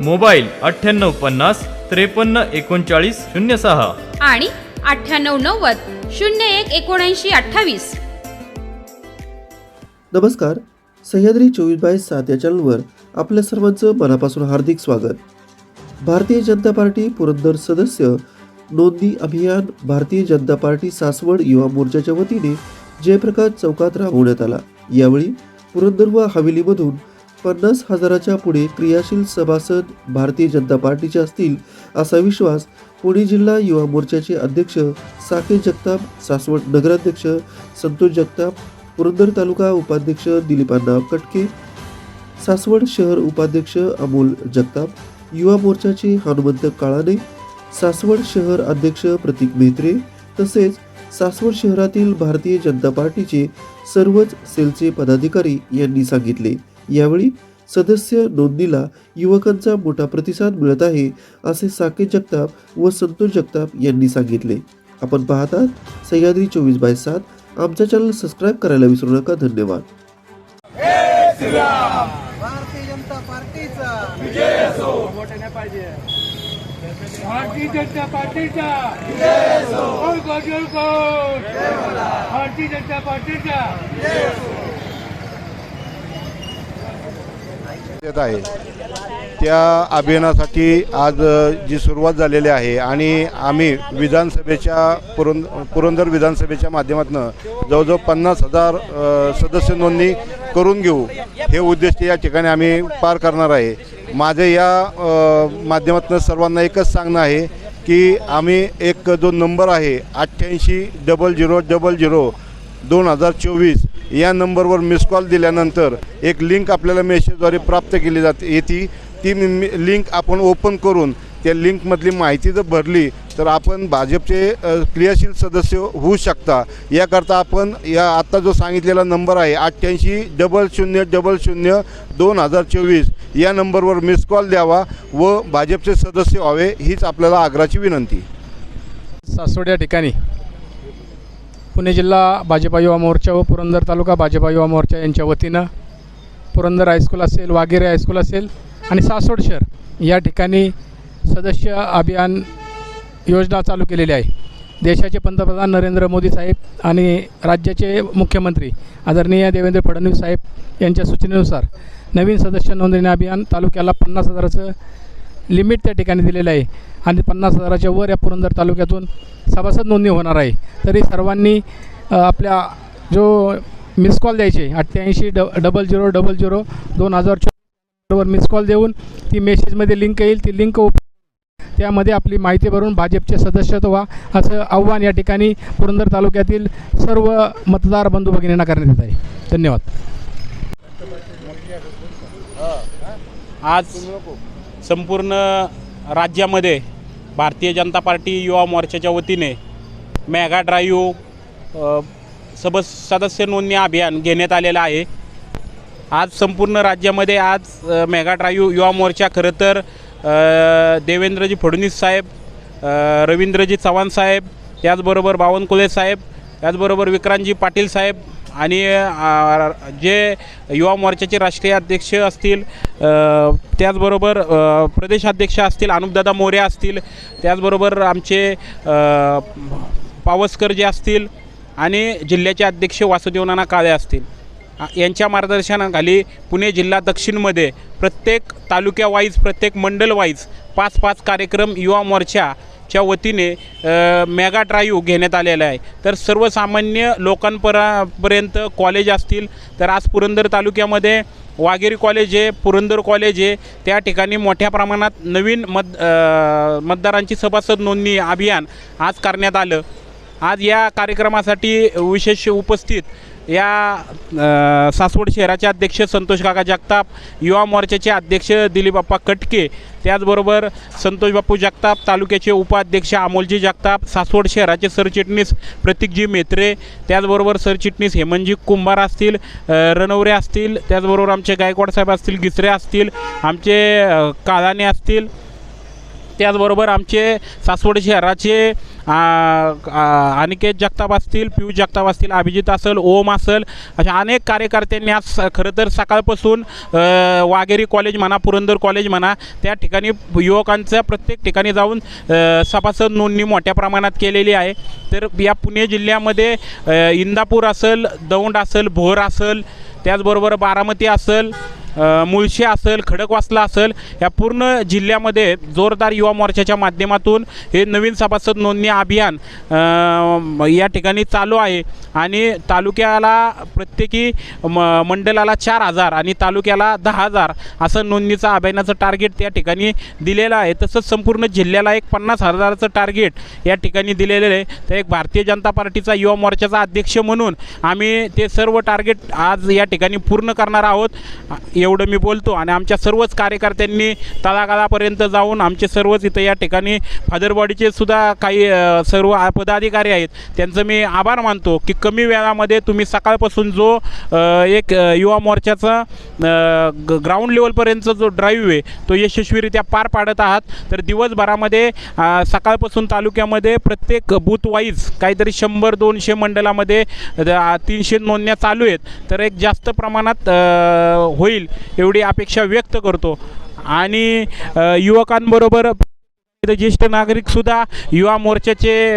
Mobile अठ्ठ्याण्णव पन्नास त्रेपन्न एकोणचाळीस शून्य सहा. आणि अठ्ठ्याण्णव नव्वद शून्य एक एकोणऐंशी अठ्ठावीस. नमस्कार. सह्याद्री चोवीस बाय सात या चॅनलवर आपल्या सर्वांचं मनापासून हार्दिक स्वागत. भारतीय जनता पार्टी पुरंदर सदस्य नोंदणी अभियान भारतीय जनता पार्टी सासवड युवा मोर्चाच्या वतीने जयप्रकाश चौकात राबवण्यात आला. यावेळी पुरंदर व हवेलीमधून पन्नास हजाराच्या पुढे क्रियाशील सभासद भारतीय जनता पार्टीचे असतील असा विश्वास पुणे जिल्हा युवा मोर्चाचे अध्यक्ष साकेत जगताप सासवड नगराध्यक्ष संतोष जगताप पुरंदर तालुका उपाध्यक्ष दिलीपांना कटके सासवड शहर उपाध्यक्ष अमोल जगताप युवा मोर्चाचे हनुमंत काळाने सासवड शहर अध्यक्ष प्रतीक मेहत्रे तसेच सासवड शहरातील भारतीय जनता पार्टीचे सर्वच सेलचे पदाधिकारी यांनी सांगितले. यावेळी सदस्य नोंदणीला युवकांचा मोठा प्रतिसाद मिळत आहे असे साकेत जगताप व संतोष जगताप यांनी सांगितले. आपण पाहतात सह्याद्री चोवीस बाय सात आमच्या चॅनल सबस्क्राईब करायला विसरू नका. धन्यवाद. भारतीय जनता पार्टीचा. भारतीय जनता पार्टीचा. कोण कोण कोण भारतीय जनता पार्टीचा. शक्यता आहे. त्या अभियानासाठी आज जी सुरुवात झालेली आहे आणि आम्ही विधानसभेच्या पुरंद पुरंदर विधानसभेच्या माध्यमातून जवळजवळ पन्नास हजार सदस्य नोंदणी करून घेऊ हे उद्दिष्ट या ठिकाणी आम्ही पार करणार आहे. माझे या माध्यमातून सर्वांना एकच सांगणं आहे की आम्ही एक जो नंबर आहे अठ्ठ्याऐंशी डबल झिरो डबल झिरो दोन हजार चोवीस या नंबरवर मिस कॉल दिल्यानंतर एक लिंक आपल्याला मेसेजद्वारे प्राप्त केली जाते. येते. ती लिंक आपण ओपन करून त्या लिंकमधली माहिती जर भरली तर आपण भाजपचे क्रियाशील सदस्य होऊ शकता. याकरता आपण या आत्ता जो सांगितलेला नंबर आहे अठ्ठ्याऐंशी डबल शून्य डबल शून्य दोन हजार चोवीस या नंबरवर मिस कॉल द्यावा व भाजपचे सदस्य व्हावे हीच आपल्याला आग्रहाची विनंती. सासवड या ठिकाणी. पुणे जिल्हा भाजपा युवा मोर्चा व पुरंदर तालुका भाजपा युवा मोर्चा यांच्या वतीनं पुरंदर हायस्कूल असेल वाघेरे हायस्कूल असेल आणि सासवड शहर या ठिकाणी सदस्य अभियान योजना चालू केलेली आहे. देशाचे पंतप्रधान नरेंद्र मोदी साहेब आणि राज्याचे मुख्यमंत्री आदरणीय देवेंद्र फडणवीस साहेब यांच्या सूचनेनुसार नवीन सदस्य नोंदणी अभियान तालुक्याला पन्नास हजाराचं लिमिट त्या ठिकाणी दिलेलं आहे. आणि पन्नास हजाराच्या वर या पुरंदर तालुक्यातून सभासद नोंदणी होणार आहे. तरी सर्वांनी आपल्या जो मिस कॉल द्यायचे अठ्ठ्याऐंशी ड डबल झिरो डबल झिरो दोन हजार चोवीसवर मिस कॉल देऊन ती मेसेजमध्ये लिंक येईल. ती लिंक ओप त्यामध्ये आपली माहिती भरून भाजपचे सदस्यत्व व्हा असं आव्हान या ठिकाणी पुरंदर तालुक्यातील सर्व मतदार बंधू भगिनींना करण्यात येत आहे. धन्यवाद. आज संपूर्ण राज्यामध्ये भारतीय जनता पार्टी युवा मोर्चाच्या वतीने मेगा ड्राईव्ह सब सदस्य नोंदणी अभियान घेण्यात आलेलं आहे. आज संपूर्ण राज्यामध्ये आज मेगा ड्राईव्ह युवा मोर्चा खरं तर देवेंद्रजी फडणवीस साहेब रवींद्रजी चव्हाण साहेब त्याचबरोबर बावनकुळे साहेब त्याचबरोबर विक्रांतजी पाटील साहेब आणि जे युवा मोर्चाचे राष्ट्रीय अध्यक्ष असतील त्याचबरोबर प्रदेशाध्यक्ष असतील अनुपदादा मोरे असतील त्याचबरोबर आमचे पावसकर जे असतील आणि जिल्ह्याचे अध्यक्ष वासुदेव नाना काळे असतील. यांच्या मार्गदर्शनाखाली पुणे जिल्हा दक्षिणमध्ये प्रत्येक तालुक्यावाईज प्रत्येक मंडलवाईज पाच पाच कार्यक्रम युवा मोर्चा च्या वतीने मेगा ड्राईव्ह घेण्यात आलेला आहे. तर सर्वसामान्य लोकांपर्यंत कॉलेज असतील तर आज पुरंदर तालुक्यामध्ये वाघेरी कॉलेज आहे पुरंदर कॉलेज आहे. त्या ठिकाणी मोठ्या प्रमाणात नवीन मत मतदारांची सभासद नोंदणी अभियान आज करण्यात आलं. आज या कार्यक्रमासाठी विशेष उपस्थित या सासवड शहराचे अध्यक्ष संतोष काका जगताप युवा मोर्चाचे अध्यक्ष दिलीपप्पा कटके त्याचबरोबर संतोष बापू जगताप तालुक्याचे उपाध्यक्ष अमोलजी जगताप सासवड शहराचे सरचिटणीस प्रतीकजी मेत्रे त्याचबरोबर सरचिटणीस हेमनजी कुंभार असतील रणवरे असतील त्याचबरोबर आमचे गायकवाड साहेब असतील गिसरे असतील आमचे काळाने असतील त्याचबरोबर आमचे सासवड शहराचे अनिकेत जगताप असतील पियुष जगताप असतील अभिजित असेल ओम असेल अशा अनेक कार्यकर्त्यांनी आज स- खरं तर सकाळपासून वाघेरी कॉलेज म्हणा पुरंदर कॉलेज म्हणा त्या ठिकाणी युवकांच्या प्रत्येक ठिकाणी जाऊन सभासद नोंदणी मोठ्या प्रमाणात केलेली आहे. तर या पुणे जिल्ह्यामध्ये इंदापूर असेल दौंड असेल भोर असेल त्याचबरोबर बारामती असेल मुळशी असेल खडकवासला असेल या पूर्ण जिल्ह्यामध्ये जोरदार युवा मोर्चाच्या माध्यमातून हे नवीन सभासद नोंदणी अभियान या ठिकाणी चालू आहे. आणि तालुक्याला प्रत्येकी म मंडलाला चार हजार आणि तालुक्याला दहा हजार असं नोंदणीचं अभियानाचं टार्गेट त्या ठिकाणी दिलेलं आहे. तसंच संपूर्ण जिल्ह्याला एक पन्नास हजाराचं टार्गेट या ठिकाणी दिलेलं आहे. तर एक भारतीय जनता पार्टीचा युवा मोर्चाचा अध्यक्ष म्हणून आम्ही ते सर्व टार्गेट आज या ठिकाणी पूर्ण करणार आहोत. एवढं मी बोलतो आणि आमच्या सर्वच कार्यकर्त्यांनी तळागाळापर्यंत जाऊन आमचे सर्वच इथं या ठिकाणी फादरबॉडीचे सुद्धा काही सर्व पदाधिकारी आहेत त्यांचं मी आभार मानतो की कमी वेळामध्ये तुम्ही सकाळपासून जो एक युवा मोर्चाचा ग्राउंड लेवलपर्यंतचा जो ड्राईव्ह आहे तो यशस्वीरित्या पार पाडत आहात. तर दिवसभरामध्ये सकाळपासून तालुक्यामध्ये प्रत्येक बूथवाईज काहीतरी शंभर दोनशे मंडळामध्ये तीनशे नोंदण्या चालू आहेत. तर एक जास्त प्रमाणात होईल. एवढी अपेक्षा व्यक्त करतो. आणि युवकांबरोबर ज्येष्ठ नागरिकसुद्धा युवा मोर्चाचे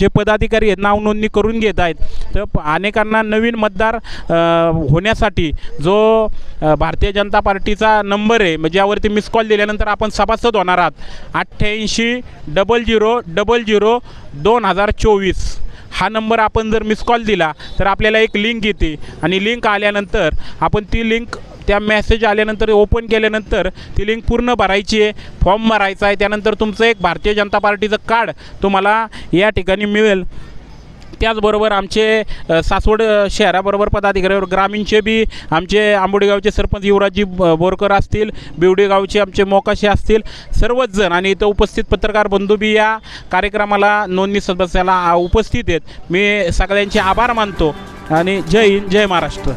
जे पदाधिकारी आहेत नाव नोंदणी करून घेत आहेत. तर प- अनेकांना नवीन मतदार होण्यासाठी जो भारतीय जनता पार्टीचा नंबर आहे म्हणजे यावरती मिस कॉल दिल्यानंतर आपण सभासद होणार आहात. अठ्ठ्याऐंशी डबल झिरो डबल झिरो दोन हजार चोवीस. हा नंबर आपण जर मिस कॉल दिला तर आपल्याला एक लिंक येते. आणि लिंक आल्यानंतर आपण ती लिंक त्या मेसेज आल्यानंतर ओपन केल्यानंतर ती लिंक पूर्ण भरायची आहे. फॉर्म भरायचा आहे. त्यानंतर तुमचं एक भारतीय जनता पार्टीचं कार्ड तुम्हाला या ठिकाणी मिळेल. त्याचबरोबर आमचे सासवड शहराबरोबर पदाधिकारी ग्रामीणचे बी आमचे आंबोडेगावचे सरपंच युवराजजी ब- बोरकर असतील बिवडेगावचे आमचे मोकाशे असतील सर्वच जण आणि इथं उपस्थित पत्रकार बंधू बी या कार्यक्रमाला नोंदणी सदस्याला उपस्थित आहेत. मी सगळ्यांचे आभार मानतो आणि जय हिंद जय महाराष्ट्र.